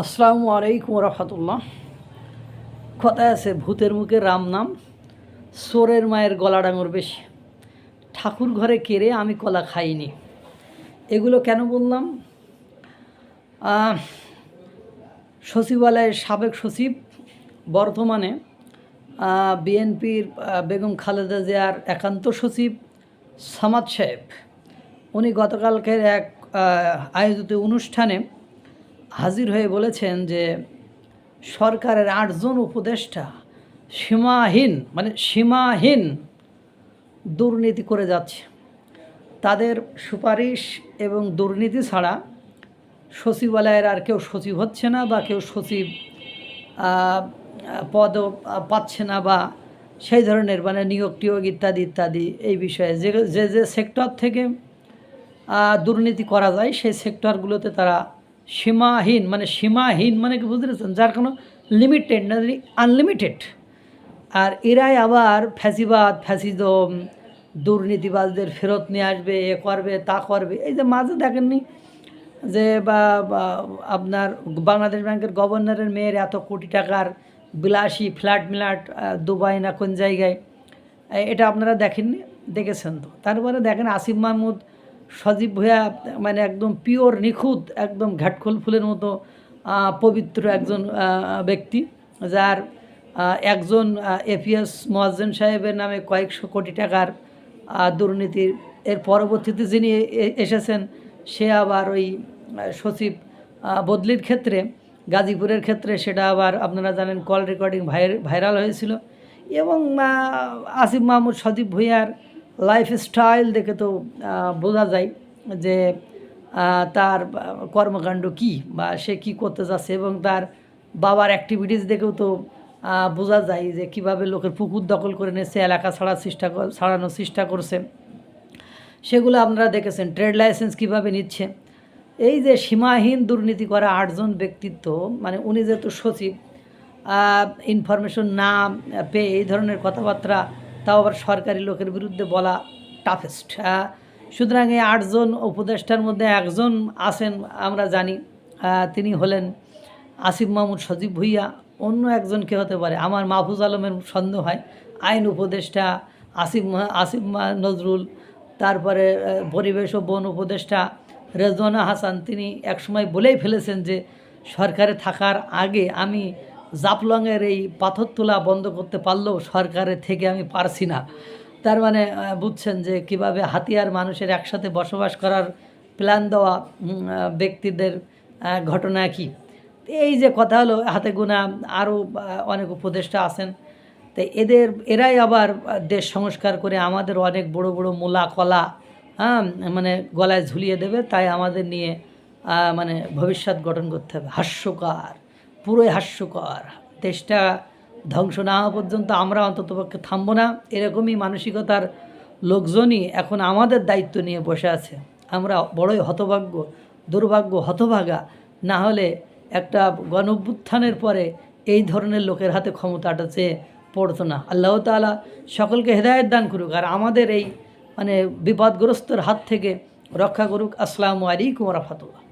আসসালামু আলাইকুম রহমতুল্লাহ। কথায় আছে ভূতের মুখে রাম নাম, সোরের মায়ের গলা ডাঙর বেশি। ঠাকুর ঘরে কেড়ে আমি কলা খাইনি। এগুলো কেন বললাম? সচিবালয়ের সাবেক সচিব, বর্তমানে বিএনপির বেগম খালেদা জিয়ার একান্ত সচিব সামাদ সাহেব। উনি গতকালকের এক আয়োজিত অনুষ্ঠানে হাজির হয়ে বলেছেন যে সরকারের আটজন উপদেষ্টা সীমাহীন মানে সীমাহীন দুর্নীতি করে যাচ্ছে। তাদের সুপারিশ এবং দুর্নীতি ছাড়া সচিবালয়ের আর কেউ সচিব হচ্ছে না বা কেউ সচিব পদও পাচ্ছে না বা সেই ধরনের মানে নিয়োগ টিয়োগ ইত্যাদি ইত্যাদি এই বিষয়ে যে যে সেক্টর থেকে দুর্নীতি করা যায়, সেই সেক্টরগুলোতে তারা সীমাহীন মানে সীমাহীন মানে কি বুঝতে পেরেছেন? যার কোনো লিমিটেড না আনলিমিটেড আর এরাই আবার ফ্যাসিবাদ, ফ্যাসিজম, দুর্নীতিবাজদের ফেরত নিয়ে আসবে, এ করবে, তা করবে। এই যে মাঝে দেখেননি যে বা আপনার বাংলাদেশ ব্যাংকের গভর্নরের মেয়ের এত কোটি টাকার বিলাসী ফ্ল্যাট মিলাট দুবাই না কোন জায়গায় এটা আপনারা দেখেননি? দেখেছেন তো? তারপরে দেখেন আসিফ মাহমুদ সজীব ভূয়া মানে একদম পিওর নিখুঁত, একদম ঘাটখোল ফুলের মতো পবিত্র একজন ব্যক্তি, যার একজন এপিএস মোয়াজ্জেন সাহেবের নামে কয়েকশো কোটি টাকার দুর্নীতির এর পরবর্তীতে যিনি এসেছেন, সে আবার ওই সচিব বদলির ক্ষেত্রে, গাজীপুরের ক্ষেত্রে সেটা আবার আপনারা জানেন কল রেকর্ডিং ভাইরাল হয়েছিল। এবং আসিফ মাহমুদ সদীপ ভুইয়ার লাইফ স্টাইল দেখে তো বোঝা যায় যে তার কর্মকাণ্ড কি বা সে কি করতে যাচ্ছে এবং তার বাবার অ্যাক্টিভিটিস দেখেও তো বোঝা যায় যে কীভাবে লোকের পুকুর দখল করে নিয়েছে, এলাকা ছাড়ার চেষ্টা ছাড়ানোর চেষ্টা করছে। সেগুলো আপনারা দেখেছেন ট্রেড লাইসেন্স কীভাবে নিচ্ছে। এই যে সীমাহীন দুর্নীতি করা আটজন ব্যক্তিত্ব মানে উনি যেহেতু সচিব ইনফরমেশন না পেয়ে এই ধরনের কথাবার্তা তাও আবার সরকারি লোকের বিরুদ্ধে বলা টাফেস্ট সুতরাং এই আটজন উপদেষ্টার মধ্যে একজন আছেন, আমরা জানি তিনি হলেন আসিফ মাহমুদ সজীব ভুইয়া, অন্য একজন কে হতে পারে। আমার মাহফুজ আলমের সন্দেহ হয়, আইন উপদেষ্টা আসিফ আসিফ নজরুল, তারপরে পরিবেশ ও বন উপদেষ্টা রেজওয়ানা হাসান, তিনি একসময় বলেই ফেলেছেন যে সরকারে থাকার আগে আমি জাপলংয়ের এই পাথর তোলা বন্ধ করতে পারলেও সরকারের থেকে আমি পারছি না। তার মানে বুঝছেন যে কীভাবে হাতিয়ার মানুষের একসাথে বসবাস করার প্ল্যান দেওয়া ব্যক্তিদের ঘটনা কি? এই যে কথা হলো, হাতে গোনা আরও অনেক উপদেষ্টা আছেন। তো এদের, এরাই আবার দেশ সংস্কার করে আমাদের অনেক বড় বড় মূলা কলা হ্যাঁ মানে গলায় ঝুলিয়ে দেবে। তাই আমাদের নিয়ে মানে ভবিষ্যৎ গঠন করতে হবে। হাস্যকর। পুরোই হাস্যকর। দেশটা ধ্বংস না হওয়া পর্যন্ত আমরা অন্ততপক্ষে থামবো না। এরকমই মানসিকতার লোকজনই এখন আমাদের দায়িত্ব নিয়ে বসে আছে। আমরা বড়ই হতভাগ্য, দুর্ভাগ্য, হতভাগা। না হলে একটা গণ অভ্যুত্থানের পরে এই ধরনের লোকের হাতে ক্ষমতাটা চেয়ে পড়তো না। আল্লাহ তাআলা সকলকে হেদায়ত দান করুক আর আমাদের এই মানে বিপদগ্রস্তর হাত থেকে রক্ষা করুক। আসসালামু আলাইকুম রহমতুল্লাহ।